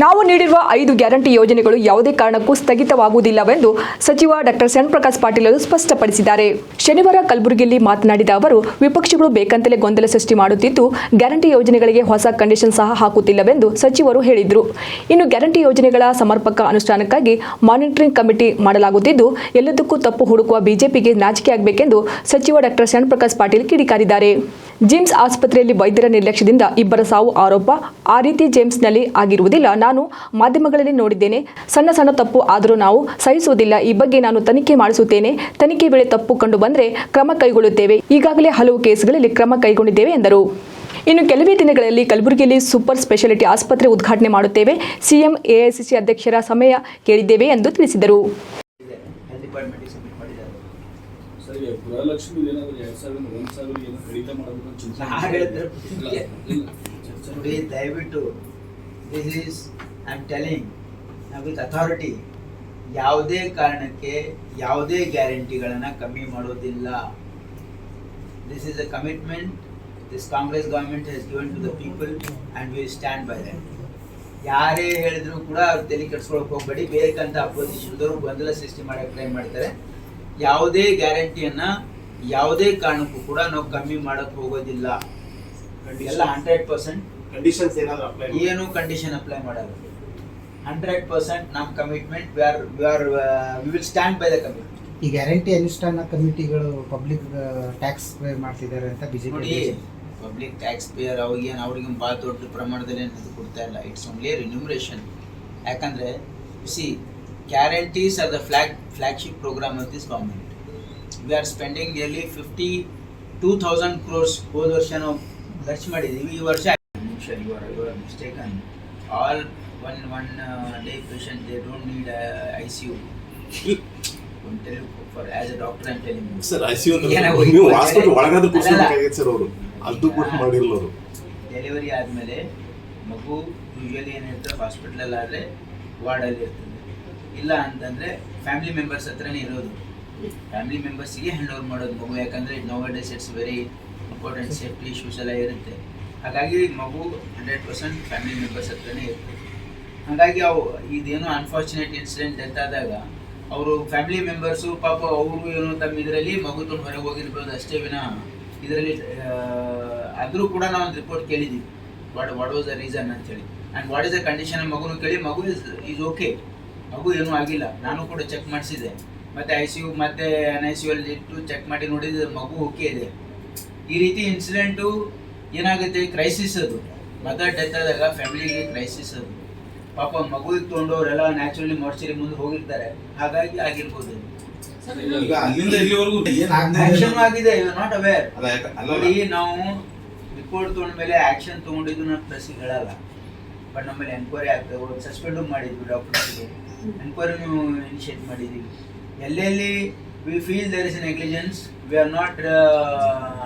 ನಾವು ನೀಡಿರುವ ಐದು ಗ್ಯಾರಂಟಿ ಯೋಜನೆಗಳು ಯಾವುದೇ ಕಾರಣಕ್ಕೂ ಸ್ಥಗಿತವಾಗುವುದಿಲ್ಲವೆಂದು ಸಚಿವ ಡಾಕ್ಟರ್ ಪ್ರಕಾಶ್ ಪಾಟೀಲ್ ಅವರು ಸ್ಪಷ್ಟಪಡಿಸಿದ್ದಾರೆ. ಶನಿವಾರ ಕಲಬುರಗಿಯಲ್ಲಿ ಮಾತನಾಡಿದ ಅವರು, ವಿಪಕ್ಷಗಳು ಬೇಕಂತಲೇ ಗೊಂದಲ ಸೃಷ್ಟಿ ಮಾಡುತ್ತಿದ್ದು, ಗ್ಯಾರಂಟಿ ಯೋಜನೆಗಳಿಗೆ ಹೊಸ ಕಂಡೀಷನ್ ಸಹ ಹಾಕುತ್ತಿಲ್ಲವೆಂದು ಸಚಿವರು ಹೇಳಿದರು. ಇನ್ನು ಗ್ಯಾರಂಟಿ ಯೋಜನೆಗಳ ಸಮರ್ಪಕ ಅನುಷ್ಠಾನಕ್ಕಾಗಿ ಮಾನಿಟರಿಂಗ್ ಕಮಿಟಿ ಮಾಡಲಾಗುತ್ತಿದ್ದು, ಎಲ್ಲದಕ್ಕೂ ತಪ್ಪು ಹುಡುಕುವ ಬಿಜೆಪಿಗೆ ನಾಚಿಕೆಯಾಗಬೇಕೆಂದು ಸಚಿವ ಡಾಕ್ಟರ್ ಪ್ರಕಾಶ್ ಪಾಟೀಲ್ ಕಿಡಿಕಾರಿದ್ದಾರೆ. ಜಿಮ್ಸ್ ಆಸ್ಪತ್ರೆಯಲ್ಲಿ ವೈದ್ಯರ ನಿರ್ಲಕ್ಷ್ಯದಿಂದ ಇಬ್ಬರ ಸಾವು ಆರೋಪ. ಆ ರೀತಿ ಜೇಮ್ಸ್ನಲ್ಲಿ ಆಗಿರುವುದಿಲ್ಲ. ನಾನು ಮಾಧ್ಯಮಗಳಲ್ಲಿ ನೋಡಿದ್ದೇನೆ ಸಣ್ಣ ಸಣ್ಣ ತಪ್ಪು ಆದರೂ ನಾವು ಸಹಿಸುವುದಿಲ್ಲ ಈ ಬಗ್ಗೆ ನಾನು ತನಿಖೆ ಮಾಡಿಸುತ್ತೇನೆ ತನಿಖೆ ವೇಳೆ ತಪ್ಪು ಕಂಡು ಬಂದರೆ ಕ್ರಮ ಕೈಗೊಳ್ಳುತ್ತೇವೆ ಈಗಾಗಲೇ ಹಲವು ಕೇಸ್ಗಳಲ್ಲಿ ಕ್ರಮ ಕೈಗೊಂಡಿದ್ದೇವೆ ಎಂದರು ಇನ್ನು ಕೆಲವೇ ದಿನಗಳಲ್ಲಿ ಕಲಬುರಗಿಯಲ್ಲಿ ಸೂಪರ್ ಸ್ಪೆಷಾಲಿಟಿ ಆಸ್ಪತ್ರೆ ಉದ್ಘಾಟನೆ ಮಾಡುತ್ತೇವೆ ಸಿಎಂ ಎಐಸಿಸಿ ಅಧ್ಯಕ್ಷರ ಸಮಯ ಕೇಳಿದ್ದೇವೆ ಎಂದು ತಿಳಿಸಿದರು ದಯವಿಟ್ಟು this is I am telling with authority ಯಾವುದೇ ಕಾರಣಕ್ಕೆ ಯಾವುದೇ ಗ್ಯಾರಂಟಿಗಳನ್ನು ಕಮ್ಮಿ ಮಾಡೋದಿಲ್ಲ. This is a commitment this Congress government has given to the people and we stand by that ಯಾರೇ ಹೇಳಿದ್ರು ಕೂಡ ಅವ್ರು ತಲೆ ಕೆಡ್ಸ್ಕೊಳಕ್ಕೆ ಹೋಗ್ಬೇಡಿ. ಬೇಕಂತ ಅಪೋಸಿಷನ್ದವರು ಗೊಂದಲ ಸೃಷ್ಟಿ ಮಾಡೋಕ್ಕೆ ಟ್ರೈ ಮಾಡ್ತಾರೆ. ಯಾವುದೇ ಗ್ಯಾರಂಟಿಯನ್ನು ಯಾವುದೇ ಕಾರಣಕ್ಕೂ ಕೂಡ ನಾವು ಕಮ್ಮಿ ಮಾಡೋಕ್ಕೆ ಹೋಗೋದಿಲ್ಲ. ಎಲ್ಲ ಹಂಡ್ರೆಡ್ ಪರ್ಸೆಂಟ್ ಕಂಡೀಷನ್ಸ್ ಏನಾದರೂ ಅಪ್ಲೈ ಏನು ಕಂಡೀಷನ್ ಅಪ್ಲೈ ಮಾಡಲ್ಲ. ಹಂಡ್ರೆಡ್ ಪರ್ಸೆಂಟ್ ನಮ್ಮ commitment we are we are we will stand by the commit ಈ ಗ್ಯಾರಂಟಿ ಅನುಷ್ಠಾನ ಕಮಿಟಿಗಳು ಪಬ್ಲಿಕ್ ಟ್ಯಾಕ್ಸ್ ಪೇ ಮಾಡ್ತಿದ್ದಾರೆ ಅಂತ ನೋಡಿ ಬಿಜೆಪಿ ಪಬ್ಲಿಕ್ ಟ್ಯಾಕ್ಸ್ ಪೇಯರ್ ಅವ್ರಿಗೆ ಅವ್ರಿಗೆ ಭಾಳ ದೊಡ್ಡ ಪ್ರಮಾಣದಲ್ಲಿ ಏನು ಇದು ಕೊಡ್ತಾ ಇಲ್ಲ. ಇಟ್ಸ್ ಓನ್ಲಿ ರಿನ್ಯೂಮರೇಷನ್ ಯಾಕಂದ್ರೆ see guarantees are the flag flagship program of this government we are spending nearly fifty two thousand crores ಹೋದ ವರ್ಷ ನಾವು ಖರ್ಚು ಮಾಡಿದ್ದೀವಿ. ಈ ವರ್ಷ ಇವರ mistake on all one one day patient they don't need I C U for us a doctor I'm you. Sir ICU see ನೀವು hospital ಒಳಗಾದ್ರೂ. ಕೂರ್ಸ್ಬೇಕಾಗಿತ್ತು ಸರ್ ಅವರು. ಅದು ಕೂಡ ಮಾಡಿರಲ್ಲ ಅವರು ಡೆಲಿವರಿ ಆದಮೇಲೆ ಮಗು ಯೂಶಲಿ ಏನಿರ್ತದೆ ಹಾಸ್ಪಿಟ್ಲಲ್ಲಿ ಆದರೆ ವಾರ್ಡಲ್ಲಿ ಇರ್ತದೆ. ಇಲ್ಲ ಅಂತಂದರೆ ಫ್ಯಾಮಿಲಿ ಮೆಂಬರ್ಸ್ ಹತ್ರನೇ ಇರೋದು. ಫ್ಯಾಮಿಲಿ ಮೆಂಬರ್ಸಿಗೆ ಹ್ಯಾಂಡ್ ಓವರ್ ಮಾಡೋದು ಮಗು. ಯಾಕಂದರೆ nowadays it's very important safety issues ಎಲ್ಲ ಇರುತ್ತೆ. ಹಾಗಾಗಿ ಮಗು ಹಂಡ್ರೆಡ್ ಪರ್ಸೆಂಟ್ ಫ್ಯಾಮಿಲಿ ಮೆಂಬರ್ಸ್ ಹತ್ರನೇ ಇರ್ತದೆ ಹಾಗಾಗಿ ಅವು ಇದೇನು ಅನ್ಫಾರ್ಚುನೇಟ್ ಇನ್ಸಿಡೆಂಟ್ ಡೆತ್ ಆದಾಗ ಅವರು ಫ್ಯಾಮಿಲಿ ಮೆಂಬರ್ಸು ಪಾಪ ಅವರು ಏನೋ ತಮ್ಮ ಇದರಲ್ಲಿ ಮಗು ತುಂಬ ಹೊರಗೆ ಹೋಗಿರ್ಬೋದು ಅಷ್ಟೇ ವಿನ ಇದರಲ್ಲಿ ಆದರೂ ಕೂಡ ನಾವು ಒಂದು ರಿಪೋರ್ಟ್ ಕೇಳಿದ್ದೀವಿ what what was the reason ಅಂತೇಳಿ and what is the condition ಮಗುನು ಕೇಳಿ, ಮಗು ಇಸ್ ಈಸ್ ಓಕೆ ಮಗು ಏನೂ ಆಗಿಲ್ಲ. ನಾನು ಕೂಡ ಚೆಕ್ ಮಾಡಿಸಿದೆ ಮತ್ತು ಐ ಸಿ ಯು ಮತ್ತು ಎನ್ ಐ ಸಿ ಯು ಅಲ್ಲಿ ಇಟ್ಟು ಚೆಕ್ ಮಾಡಿ ನೋಡಿದ್ರೆ ಮಗು ಓಕೆ ಇದೆ. ಈ ರೀತಿ ಇನ್ಸಿಡೆಂಟು ಏನಾಗುತ್ತೆ? ಕ್ರೈಸಿಸ್ ಅದು. ಮದರ್ ಡೆತ್ ಆದಾಗ ಫ್ಯಾಮಿಲಿಗೆ ಕ್ರೈಸಿಸ್ ಅದು. ಪಾಪ ಮಗು ತೊಗೊಂಡವರೆಲ್ಲ ನ್ಯಾಚುರಲಿ ಮೋರ್ಚರಿ ಮುಂದೆ ಹೋಗಿರ್ತಾರೆ. ಹಾಗಾಗಿ ಆಗಿರ್ಬೋದು. ಈಗ ಅಲ್ಲಿಂದ ಇಲ್ಲಿವರೆಗೂ ಆಕ್ಷನ್ ಆಗಿದೆ ನಾಟ್ ಅವೇರ್ ಅಲ್ಲ ನಾವು ರಿಪೋರ್ಟ್ ತೊಗೊಂಡ ಮೇಲೆ ಆಕ್ಷನ್ ತೊಗೊಂಡಿದ್ದು ನಾನು ಪ್ರೆಸ್ಸಿಗೆ ಹೇಳಲ್ಲ ಬಟ್ ನಮ್ಮಲ್ಲಿ ಎನ್ಕ್ವೈರಿ ಆಗ್ತದೆ ಸಸ್ಪೆಂಡು ಮಾಡಿದ್ವಿ ಡಾಕ್ಟರ್ಸ್ಗೆ ನೀವು ಇನಿಷಿಯೇಟ್ ಮಾಡಿದ್ದೀವಿ ಎಲ್ಲೆಲ್ಲಿ we feel there is negligence we are not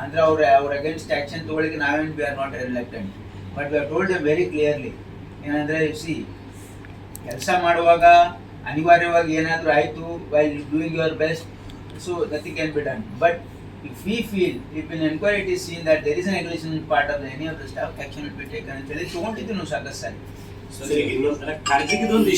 ಅಂದ್ರೆ ಅವ್ರ ಅವ್ರ ಅಗೇನ್ಸ್ಟ್ ಆ್ಯಕ್ಷನ್ ತೊಗೊಳಿಕ್ಕೆ ನಾವೇನು we are not ರಿಲೆಕ್ಟೆಂಟ್ but we are told M very clearly ಏನಂದರೆ ಸಿ ಕೆಲಸ ಮಾಡುವಾಗ ಅನಿವಾರ್ಯವಾಗಿ ಏನಾದರೂ ಆಯಿತು while doing your best so nothing can be done but if we feel if in enquiry it is seen that there is an ನೆಗ್ಲಿಷನ್ part of any of the staff action will be taken ಅಂತ ಹೇಳಿ ತೊಗೊಂಡಿದ್ದು ನಾವು ಸಾಕಷ್ಟು ಸಾರಿ. So ಇನ್ನೊಂದು